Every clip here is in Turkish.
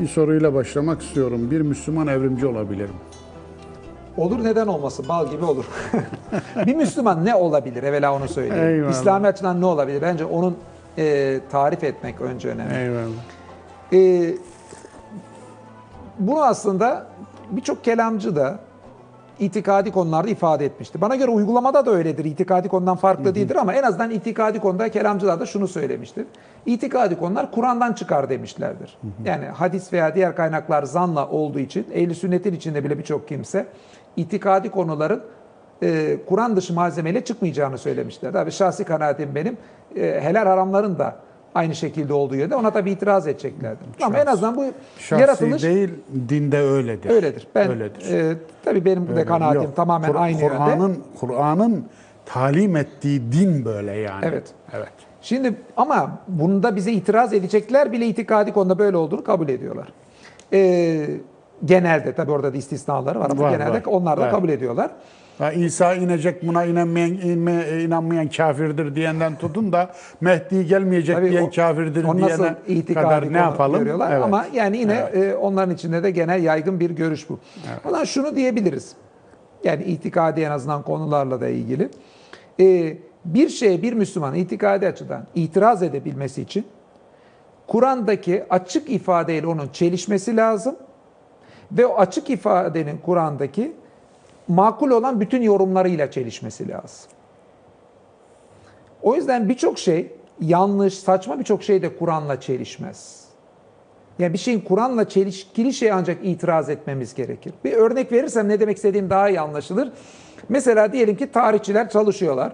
Bir soruyla başlamak istiyorum. Bir Müslüman evrimci olabilir mi? Olur neden olmasın? Bal gibi olur. bir Müslüman ne olabilir? Evvela onu söyleyeyim. Eyvallah. İslami açıdan ne olabilir? Bence onun e, tarif etmek önce önemli. Eyvallah. E, bunu aslında birçok kelamcı da itikadi konularda ifade etmişti. Bana göre uygulamada da öyledir. İtikadi konudan farklı değildir ama en azından itikadi konuda kelamcılar da şunu söylemiştir. İtikadi konular Kur'an'dan çıkar demişlerdir. Yani hadis veya diğer kaynaklar zanla olduğu için ehli sünnetin içinde bile birçok kimse itikadi konuların e, Kur'an dışı malzemeyle çıkmayacağını söylemişler. Tabii şahsi kanaatim benim e, helal haramların da aynı şekilde olduğu yönde ona tabii itiraz edeceklerdir. Ama en azından bu Şahsi yaratılış değil, dinde öyledir. öyledir. Ben Öyledir. e, tabii benim de Öyle. kanaatim Yok, tamamen Kur- aynı yönde. Kur'an'ın Kur'an'ın talim ettiği din böyle yani. Evet. Evet. Şimdi ama bunda bize itiraz edecekler bile itikadi konuda böyle olduğunu kabul ediyorlar. Ee, genelde tabii orada da istisnaları var ama Var, genelde var. onlar da Evet. kabul ediyorlar. İsa inecek buna inanmayan, inme- inanmayan kafirdir diyenden tutun da Mehdi gelmeyecek Tabii diyen o- kafirdir o diyene kadar ne yapalım? Görüyorlar. Evet. Ama yani yine e, onların içinde de genel yaygın bir görüş bu. O zaman şunu diyebiliriz. Yani itikadi en azından konularla da ilgili. E, bir şeye bir Müslüman itikadi açıdan itiraz edebilmesi için Kur'an'daki açık ifadeyle onun çelişmesi lazım. Ve o açık ifadenin Kur'an'daki makul olan bütün yorumlarıyla çelişmesi lazım. O yüzden birçok şey yanlış, saçma birçok şey de Kur'an'la çelişmez. Yani bir şeyin Kur'an'la çelişkili şey ancak itiraz etmemiz gerekir. Bir örnek verirsem ne demek istediğim daha iyi anlaşılır. Mesela diyelim ki tarihçiler çalışıyorlar.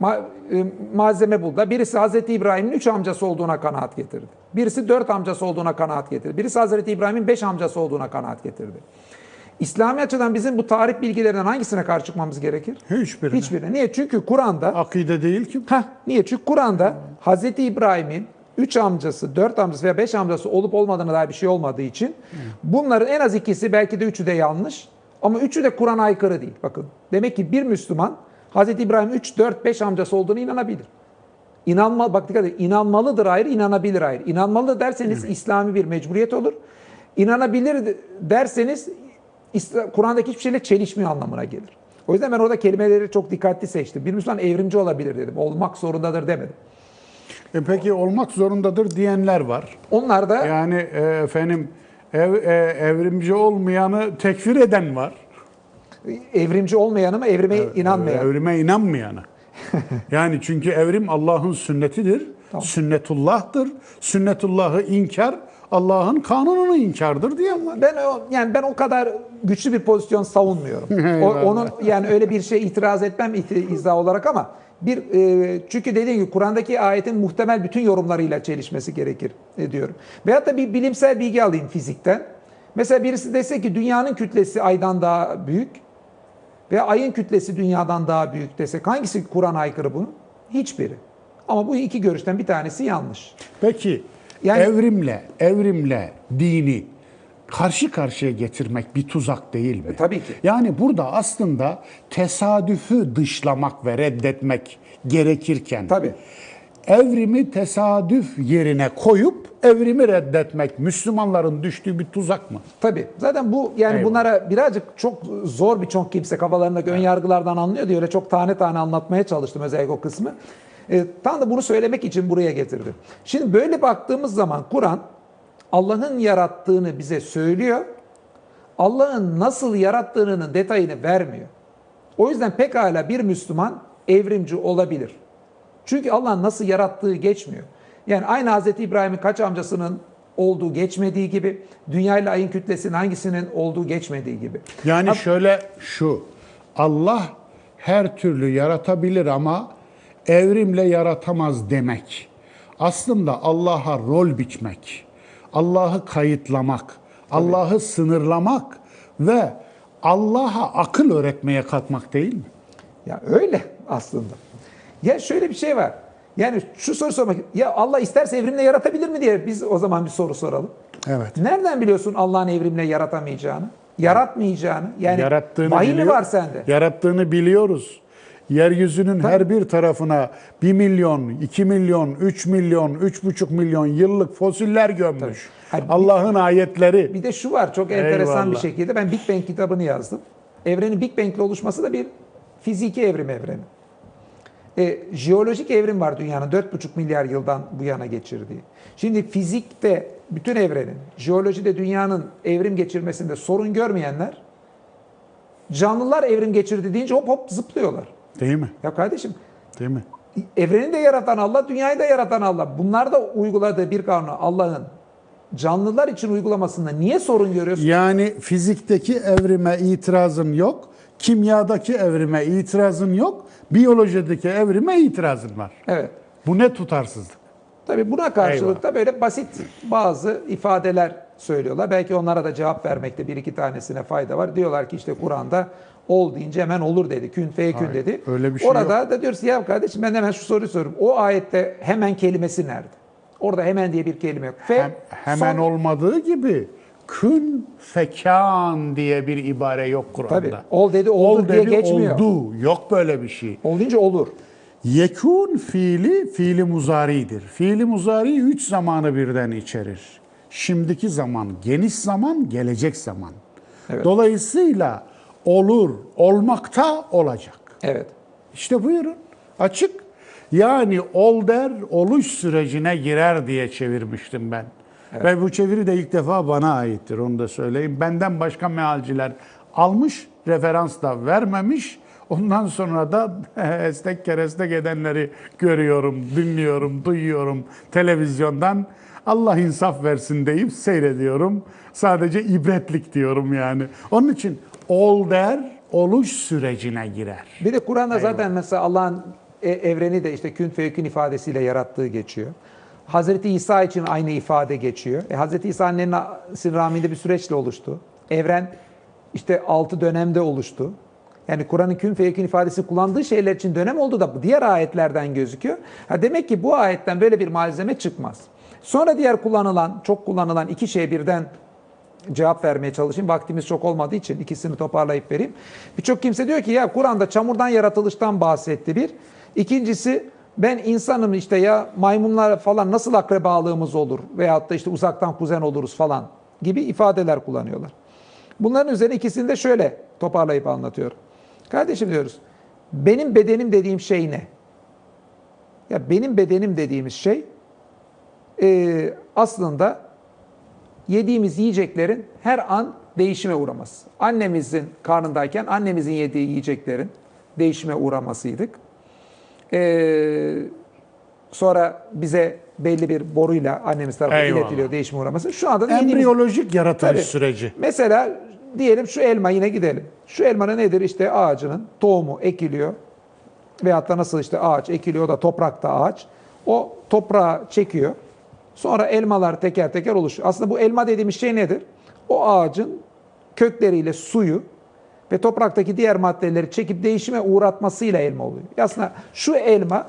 Ma- e, malzeme buldu. Birisi Hazreti İbrahim'in üç amcası olduğuna kanaat getirdi. Birisi dört amcası olduğuna kanaat getirdi. Birisi Hazreti İbrahim'in beş amcası olduğuna kanaat getirdi. İslami açıdan bizim bu tarih bilgilerinden hangisine karşı çıkmamız gerekir? Hiçbirine. Hiçbirine. Niye? Çünkü Kur'an'da Akide değil ki. Heh, niye? Çünkü Kur'an'da Hazreti İbrahim'in 3 amcası, 4 amcası veya 5 amcası olup olmadığına dair bir şey olmadığı için bunların en az ikisi belki de üçü de yanlış ama üçü de Kur'an'a aykırı değil. Bakın demek ki bir Müslüman Hazreti İbrahim 3, 4, 5 amcası olduğunu inanabilir. İnanma, bak dikkat edin, inanmalıdır ayrı, inanabilir ayrı. İnanmalı derseniz İslami bir mecburiyet olur. İnanabilir derseniz Kur'an'daki hiçbir şeyle çelişmiyor anlamına gelir. O yüzden ben orada kelimeleri çok dikkatli seçtim. Bir Müslüman evrimci olabilir dedim. Olmak zorundadır demedim. E peki olmak zorundadır diyenler var. Onlar da Yani e, efendim ev, e, evrimci olmayanı tekfir eden var. evrimci olmayanı mı evrime inanmayan. Evrime inanmayanı. yani çünkü evrim Allah'ın sünnetidir. Sünnetullah'tır. Sünnetullah'ı inkar Allah'ın kanununu inkardır diyen var. Ben o, yani ben o kadar güçlü bir pozisyon savunmuyorum. o, onun yani öyle bir şey itiraz etmem izah olarak ama bir e, çünkü dediğim gibi Kur'an'daki ayetin muhtemel bütün yorumlarıyla çelişmesi gerekir e, diyorum. Veyahut da bir bilimsel bilgi alayım fizikten. Mesela birisi dese ki dünyanın kütlesi aydan daha büyük ve ayın kütlesi dünyadan daha büyük desek hangisi Kur'an'a aykırı bunun? Hiçbiri. Ama bu iki görüşten bir tanesi yanlış. Peki Yani- evrimle evrimle dini karşı karşıya getirmek bir tuzak değil mi? E, tabii ki. Yani burada aslında tesadüfü dışlamak ve reddetmek gerekirken Tabii. evrimi tesadüf yerine koyup evrimi reddetmek Müslümanların düştüğü bir tuzak mı? Tabii. Zaten bu yani Eyvallah. bunlara birazcık çok zor birçok kimse kafalarındaki ön yargılardan anlıyor diye öyle çok tane tane anlatmaya çalıştım özellikle o kısmı. E, tam da bunu söylemek için buraya getirdim. Şimdi böyle baktığımız zaman Kur'an Allah'ın yarattığını bize söylüyor. Allah'ın nasıl yarattığının detayını vermiyor. O yüzden pekala bir Müslüman evrimci olabilir. Çünkü Allah'ın nasıl yarattığı geçmiyor. Yani aynı Hz. İbrahim'in kaç amcasının olduğu geçmediği gibi, dünya ile ayın kütlesinin hangisinin olduğu geçmediği gibi. Yani şöyle şu Allah her türlü yaratabilir ama evrimle yaratamaz demek. Aslında Allah'a rol biçmek, Allah'ı kayıtlamak, Allah'ı sınırlamak ve Allah'a akıl öğretmeye kalkmak değil mi? Ya öyle aslında. Ya şöyle bir şey var. Yani şu soru sormak, ya Allah isterse evrimle yaratabilir mi diye biz o zaman bir soru soralım. Evet. Nereden biliyorsun Allah'ın evrimle yaratamayacağını? Yaratmayacağını? Yani Yarattığını vahiy mi biliyor- var sende? Yarattığını biliyoruz. Yeryüzünün her bir tarafına 1 milyon, 2 milyon, 3 milyon, 3,5 milyon yıllık fosiller gömmüş. Bir- Allah'ın ayetleri. Bir de şu var çok enteresan bir Eyvallah. şekilde ben Big Bang kitabını yazdım. Evrenin Big Bang'le oluşması da bir fiziki evrim evreni. E, jeolojik evrim var dünyanın 4,5 milyar yıldan bu yana geçirdiği. Şimdi fizikte bütün evrenin, jeolojide dünyanın evrim geçirmesinde sorun görmeyenler canlılar evrim geçirdi deyince hop hop zıplıyorlar. Değil mi? Ya kardeşim Değil mi? evreni de yaratan Allah, dünyayı da yaratan Allah. Bunlar da uyguladığı bir kanunu Allah'ın canlılar için uygulamasında niye sorun görüyorsun? Yani fizikteki evrime itirazın yok, kimyadaki evrime itirazın yok, biyolojideki evrime itirazın var. Evet. Bu ne tutarsızlık? Tabii buna karşılık da böyle basit bazı ifadeler söylüyorlar. Belki onlara da cevap vermekte bir iki tanesine fayda var. Diyorlar ki işte Kur'an'da ol deyince hemen olur dedi. Kün feyekün Hayır, dedi. öyle bir şey Orada da diyoruz ya kardeşim ben hemen şu soruyu soruyorum. O ayette hemen kelimesi nerede? Orada hemen diye bir kelime yok. Fe, Hem- hemen son- olmadığı gibi kün fekan diye bir ibare yok Kur'an'da. Tabii. Ol dedi oldu Ol diye dedi geçmiyor. oldu. Yok böyle bir şey. Ol deyince olur. Yekun fiili fiili muzaridir. Fiili muzari üç zamanı birden içerir. Şimdiki zaman, geniş zaman, gelecek zaman. Evet. Dolayısıyla olur, olmakta olacak. Evet. İşte buyurun. Açık. Yani ol der, oluş sürecine girer diye çevirmiştim ben. Ve bu çeviri de ilk defa bana aittir onu da söyleyeyim. Benden başka mealciler almış, referans da vermemiş. Ondan sonra da estek kerestek edenleri görüyorum, dinliyorum, duyuyorum televizyondan. Allah insaf versin deyip seyrediyorum. Sadece ibretlik diyorum yani. Onun için ol der, oluş sürecine girer. Bir de Kur'an'da zaten mesela Allah'ın e- evreni de işte kün feyekün ifadesiyle yarattığı geçiyor. Hazreti İsa için aynı ifade geçiyor. E, Hazreti İsa annenin rahminde bir süreçle oluştu. Evren işte altı dönemde oluştu. Yani Kur'an'ın kün feyekün ifadesi kullandığı şeyler için dönem oldu da diğer ayetlerden gözüküyor. Ha demek ki bu ayetten böyle bir malzeme çıkmaz. Sonra diğer kullanılan, çok kullanılan iki şey birden cevap vermeye çalışayım. Vaktimiz çok olmadığı için ikisini toparlayıp vereyim. Birçok kimse diyor ki ya Kur'an'da çamurdan yaratılıştan bahsetti bir. İkincisi ben insanım işte ya maymunlar falan nasıl akrabalığımız olur veyahut da işte uzaktan kuzen oluruz falan gibi ifadeler kullanıyorlar. Bunların üzerine ikisini de şöyle toparlayıp anlatıyorum. Kardeşim diyoruz benim bedenim dediğim şey ne? Ya benim bedenim dediğimiz şey eee, aslında yediğimiz yiyeceklerin her an değişime uğraması. Annemizin karnındayken annemizin yediği yiyeceklerin değişime uğramasıydık. Ee, sonra bize belli bir boruyla annemiz tarafından Eyvallah. iletiliyor değişime uğraması. Şu anda da yediğimiz... Embriyolojik yaratılış Tabii. süreci. Mesela diyelim şu elma yine gidelim. Şu elmanın nedir? İşte ağacının tohumu ekiliyor. Veyahut da nasıl işte ağaç ekiliyor da toprakta ağaç. O toprağı çekiyor. Sonra elmalar teker teker oluşuyor. Aslında bu elma dediğimiz şey nedir? O ağacın kökleriyle suyu ve topraktaki diğer maddeleri çekip değişime uğratmasıyla elma oluyor. Aslında şu elma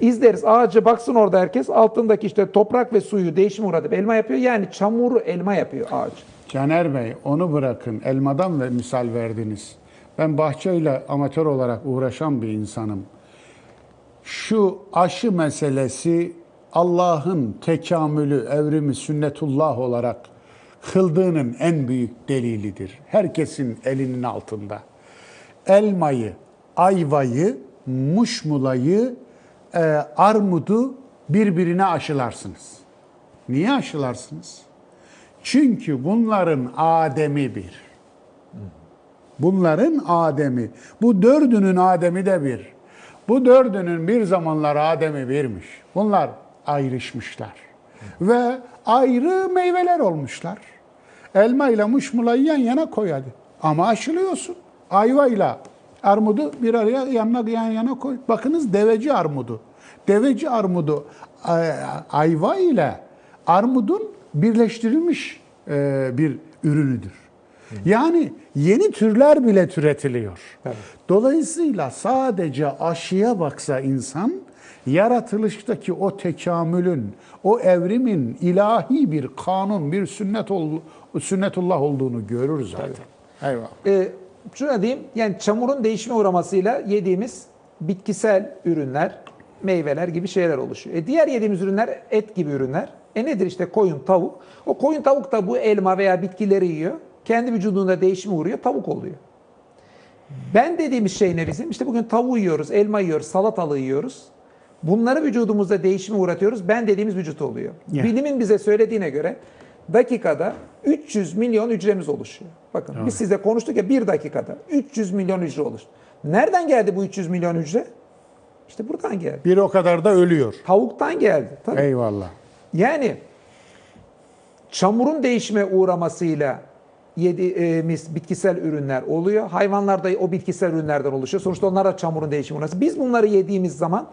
izleriz ağacı baksın orada herkes altındaki işte toprak ve suyu değişime uğratıp elma yapıyor. Yani çamuru elma yapıyor ağaç. Caner Bey onu bırakın. Elmadan ve misal verdiniz. Ben bahçeyle amatör olarak uğraşan bir insanım. Şu aşı meselesi Allah'ın tekamülü, evrimi, sünnetullah olarak kıldığının en büyük delilidir. Herkesin elinin altında. Elmayı, ayvayı, muşmulayı, e, armudu birbirine aşılarsınız. Niye aşılarsınız? Çünkü bunların Adem'i bir. Bunların Adem'i. Bu dördünün Adem'i de bir. Bu dördünün bir zamanlar Adem'i birmiş. Bunlar ayrışmışlar. Ve ayrı meyveler olmuşlar. Elma ile muşmulayı yan yana koy hadi. Ama aşılıyorsun. Ayva ile armudu bir araya yanına yan yana koy. Bakınız deveci armudu. Deveci armudu ay- ayva ile armudun birleştirilmiş e, bir ürünüdür. Yani yeni türler bile türetiliyor. Evet. Dolayısıyla sadece aşıya baksa insan yaratılıştaki o tekamülün, o evrimin ilahi bir kanun, bir sünnet ol, sünnetullah olduğunu görür zaten. Eyvallah. Ee, şuna diyeyim, yani çamurun değişime uğramasıyla yediğimiz bitkisel ürünler, meyveler gibi şeyler oluşuyor. E diğer yediğimiz ürünler et gibi ürünler. E nedir işte koyun, tavuk. O koyun tavuk da bu elma veya bitkileri yiyor. Kendi vücudunda değişime uğruyor, tavuk oluyor. Ben dediğimiz şey ne bizim? İşte bugün tavuğu yiyoruz, elma yiyoruz, salatalığı yiyoruz. Bunları vücudumuzda değişime uğratıyoruz. Ben dediğimiz vücut oluyor. Ya. Bilimin bize söylediğine göre dakikada 300 milyon hücremiz oluşuyor. Bakın biz sizle konuştuk ya bir dakikada 300 milyon hücre oluştu. Nereden geldi bu 300 milyon hücre? İşte buradan geldi. Bir o kadar da ölüyor. Tavuktan geldi. Tabii. Eyvallah. Yani çamurun değişime uğramasıyla yediğimiz bitkisel ürünler oluyor. Hayvanlar da o bitkisel ürünlerden oluşuyor. Sonuçta onlar da çamurun değişime uğraması. Biz bunları yediğimiz zaman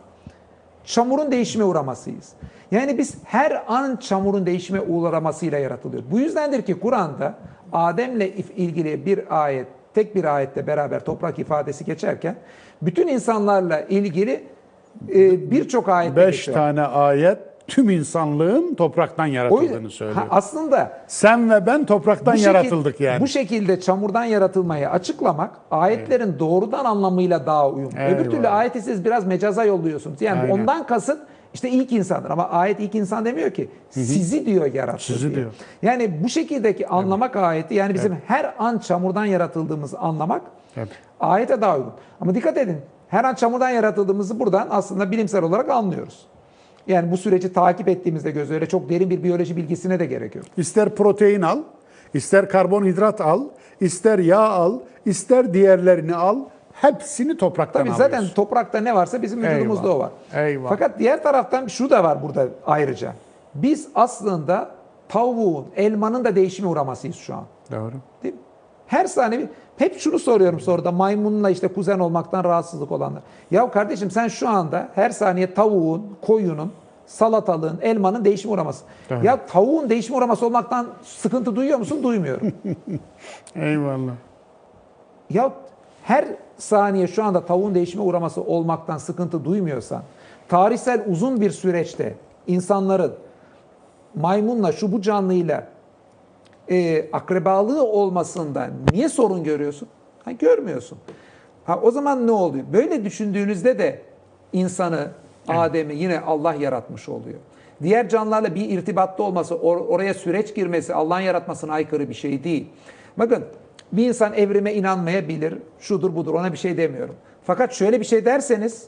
çamurun değişime uğramasıyız. Yani biz her an çamurun değişime uğramasıyla yaratılıyoruz. Bu yüzdendir ki Kur'an'da Adem'le ilgili bir ayet, tek bir ayette beraber toprak ifadesi geçerken bütün insanlarla ilgili e, birçok ayet Beş geçiyor. tane ayet tüm insanlığın topraktan yaratıldığını söylüyor. Ha, aslında Sen ve ben topraktan şekil- yaratıldık yani. Bu şekilde çamurdan yaratılmayı açıklamak ayetlerin doğrudan anlamıyla daha uyumlu. Öbür Eyvallah. türlü ayeti siz biraz mecaza yolluyorsunuz. Yani Aynen. ondan kasıt işte ilk insandır ama ayet ilk insan demiyor ki. Sizi diyor yarattı Sizi diyor. diyor. Yani bu şekildeki anlamak ayeti yani bizim her an çamurdan yaratıldığımızı anlamak Tabii. ayete daha uygun. Ama dikkat edin her an çamurdan yaratıldığımızı buradan aslında bilimsel olarak anlıyoruz. Yani bu süreci takip ettiğimizde göz öyle çok derin bir biyoloji bilgisine de gerek yok. İster protein al, ister karbonhidrat al, ister yağ al, ister diğerlerini al. Hepsini topraktan Tabii alıyorsun. zaten toprakta ne varsa bizim vücudumuzda o var. Eyvallah. Fakat diğer taraftan şu da var burada ayrıca. Biz aslında tavuğun, elmanın da değişime uğramasıyız şu an. Doğru. Değil mi? Her saniye bir- hep şunu soruyorum soruda maymunla işte kuzen olmaktan rahatsızlık olanlar. Ya kardeşim sen şu anda her saniye tavuğun, koyunun, salatalığın, elmanın değişime uğraması. Evet. Ya tavuğun değişime uğraması olmaktan sıkıntı duyuyor musun? Duymuyorum. Eyvallah. Ya her saniye şu anda tavuğun değişime uğraması olmaktan sıkıntı duymuyorsan, tarihsel uzun bir süreçte insanların maymunla şu bu canlıyla e, akrabalığı olmasında niye sorun görüyorsun? Ha, görmüyorsun. Ha, o zaman ne oluyor? Böyle düşündüğünüzde de insanı, Adem'i yine Allah yaratmış oluyor. Diğer canlılarla bir irtibatta olması, or- oraya süreç girmesi Allah'ın yaratmasına aykırı bir şey değil. Bakın bir insan evrime inanmayabilir, şudur budur ona bir şey demiyorum. Fakat şöyle bir şey derseniz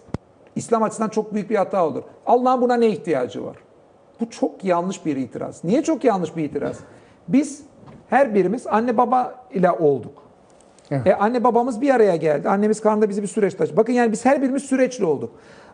İslam açısından çok büyük bir hata olur. Allah'ın buna ne ihtiyacı var? Bu çok yanlış bir itiraz. Niye çok yanlış bir itiraz? Biz her birimiz anne baba ile olduk. Evet. E anne babamız bir araya geldi. Annemiz karnında bizi bir süreç taşıdı. Bakın yani biz her birimiz süreçli olduk.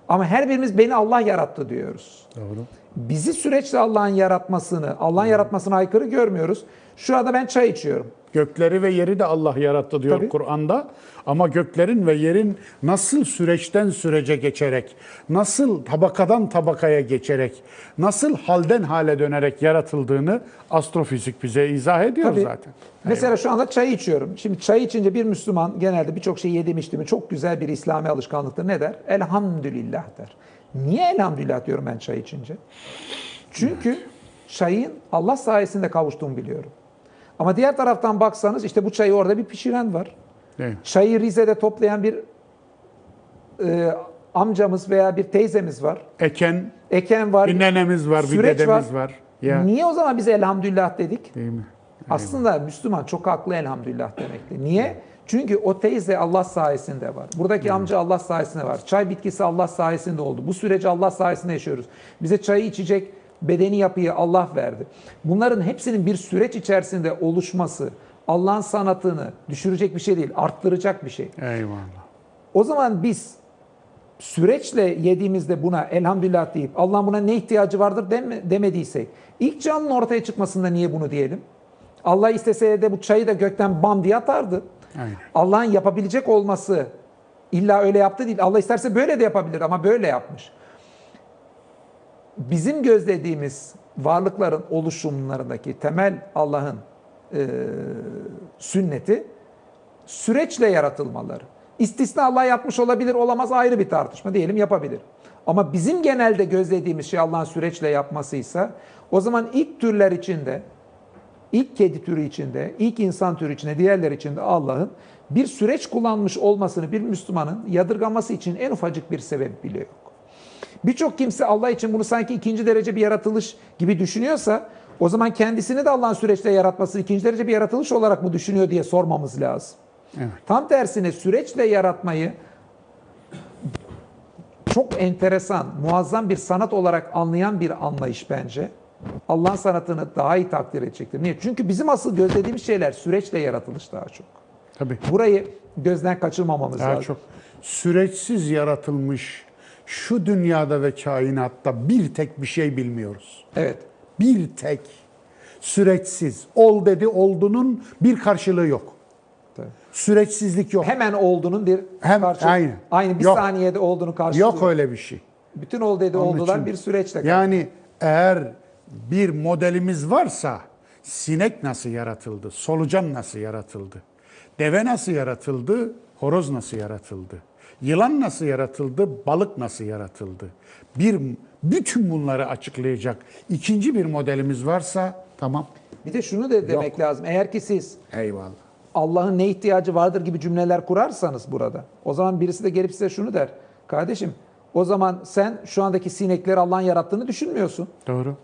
Ama her birimiz beni Allah yarattı diyoruz. Doğru. Bizi süreçle Allah'ın yaratmasını, Allah'ın yaratmasına aykırı görmüyoruz. Şu anda ben çay içiyorum. Gökleri ve yeri de Allah yarattı diyor Tabii. Kur'an'da. Ama göklerin ve yerin nasıl süreçten sürece geçerek, nasıl tabakadan tabakaya geçerek, nasıl halden hale dönerek yaratıldığını astrofizik bize izah ediyor Tabii. zaten. Mesela şu anda çay içiyorum. Şimdi çay içince bir Müslüman genelde birçok şey yedim içti mi çok güzel bir İslami alışkanlıktır. Ne der? Elhamdülillah der. Niye elhamdülillah diyorum ben çay içince? Çünkü çayın Allah sayesinde kavuştuğumu biliyorum. Ama diğer taraftan baksanız işte bu çayı orada bir pişiren var. Değil mi? Çayı Rize'de toplayan bir e, amcamız veya bir teyzemiz var. Eken, Eken var. bir nenemiz var, bir dedemiz var. Ya. Niye o zaman biz elhamdülillah dedik? Değil mi? Aslında Müslüman çok haklı elhamdülillah demekti. Niye? Çünkü o teyze Allah sayesinde var. Buradaki amca Allah sayesinde var. Çay bitkisi Allah sayesinde oldu. Bu süreci Allah sayesinde yaşıyoruz. Bize çayı içecek bedeni yapıyı Allah verdi. Bunların hepsinin bir süreç içerisinde oluşması Allah'ın sanatını düşürecek bir şey değil, arttıracak bir şey. Eyvallah. O zaman biz süreçle yediğimizde buna elhamdülillah deyip Allah'ın buna ne ihtiyacı vardır deme, demediysek ilk canlının ortaya çıkmasında niye bunu diyelim? Allah isteseydi de bu çayı da gökten bam diye atardı. Allah'ın yapabilecek olması illa öyle yaptı değil. Allah isterse böyle de yapabilir ama böyle yapmış. Bizim gözlediğimiz varlıkların oluşumlarındaki temel Allah'ın e, sünneti süreçle yaratılmaları. İstisna Allah yapmış olabilir, olamaz ayrı bir tartışma diyelim yapabilir. Ama bizim genelde gözlediğimiz şey Allah'ın süreçle yapmasıysa o zaman ilk türler içinde ilk kedi türü içinde, ilk insan türü içinde, diğerleri içinde Allah'ın bir süreç kullanmış olmasını bir Müslümanın yadırgaması için en ufacık bir sebep bile yok. Birçok kimse Allah için bunu sanki ikinci derece bir yaratılış gibi düşünüyorsa o zaman kendisini de Allah'ın süreçte yaratması ikinci derece bir yaratılış olarak mı düşünüyor diye sormamız lazım. Evet. Tam tersine süreçle yaratmayı çok enteresan, muazzam bir sanat olarak anlayan bir anlayış bence. Allah'ın sanatını daha iyi takdir edecektir. Niye? Çünkü bizim asıl gözlediğimiz şeyler süreçle yaratılış daha çok. Tabii. Burayı gözden kaçırmamamız Daha lazım. çok süreçsiz yaratılmış şu dünyada ve kainatta bir tek bir şey bilmiyoruz. Evet. Bir tek süreçsiz. Ol dedi oldunun bir karşılığı yok. Tabii. Süreçsizlik yok. Hemen olduğunun bir Hem- karşı, aynı. aynı bir Yok. saniyede olduğunu karşılıyor. Yok öyle bir şey. Bütün ol dedi Onun oldular için- bir süreçle. Yani eğer bir modelimiz varsa sinek nasıl yaratıldı, solucan nasıl yaratıldı, deve nasıl yaratıldı, horoz nasıl yaratıldı, yılan nasıl yaratıldı, balık nasıl yaratıldı. Bir bütün bunları açıklayacak ikinci bir modelimiz varsa tamam. Bir de şunu da demek lazım. Eğer ki siz Eyvallah. Allah'ın ne ihtiyacı vardır gibi cümleler kurarsanız burada. O zaman birisi de gelip size şunu der. Kardeşim o zaman sen şu andaki sinekleri Allah'ın yarattığını düşünmüyorsun. Doğru.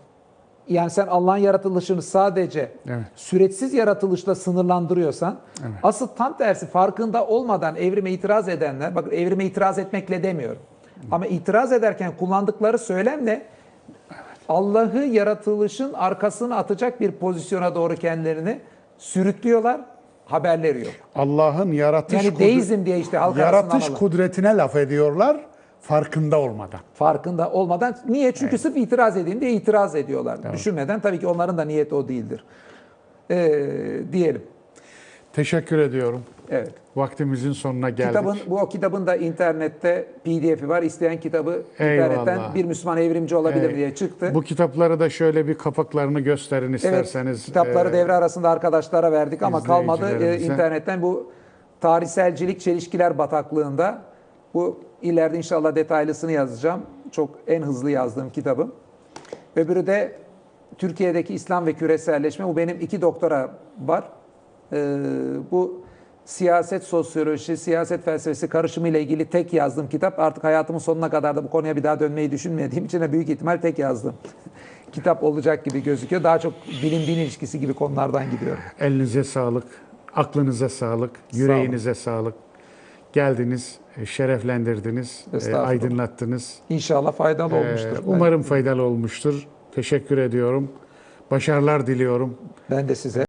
Yani sen Allah'ın yaratılışını sadece Evet. süreçsiz yaratılışla sınırlandırıyorsan asıl tam tersi farkında olmadan evrime itiraz edenler, bakın evrime itiraz etmekle demiyorum. Ama itiraz ederken kullandıkları söylemle Allah'ı yaratılışın arkasını atacak bir pozisyona doğru kendilerini sürüklüyorlar. Haberleri yok. Allah'ın yaratış Yani deizm diye işte halk yaratış kudretine laf ediyorlar farkında olmadan. farkında olmadan. Niye? Çünkü sırf itiraz edeyim diye itiraz ediyorlar. Düşünmeden tabii ki onların da niyeti o değildir. Ee, diyelim. Teşekkür ediyorum. Evet. Vaktimizin sonuna geldik. Kitabın bu o kitabın da internette PDF'i var. İsteyen kitabı Eyvallah. internetten bir Müslüman evrimci olabilir Ee, diye çıktı. Bu kitapları da şöyle bir kapaklarını gösterin evet. isterseniz. Kitapları Ee, devre arasında arkadaşlara verdik ama kalmadı. İzleyicilerimize. internetten bu tarihselcilik çelişkiler bataklığında bu ileride inşallah detaylısını yazacağım. Çok en hızlı yazdığım kitabım. Öbürü de Türkiye'deki İslam ve küreselleşme. Bu benim iki doktora var. Ee, bu siyaset sosyolojisi, siyaset felsefesi karışımı ile ilgili tek yazdığım kitap. Artık hayatımın sonuna kadar da bu konuya bir daha dönmeyi düşünmediğim için de büyük ihtimal tek yazdım. kitap olacak gibi gözüküyor. Daha çok bilim din ilişkisi gibi konulardan gidiyorum. Elinize sağlık, aklınıza sağlık, yüreğinize sağlık. Geldiniz, e, şereflendirdiniz, e, aydınlattınız. İnşallah faydalı Ee, olmuştur. Umarım faydalı olmuştur. Teşekkür ediyorum. Başarılar diliyorum. Ben de size.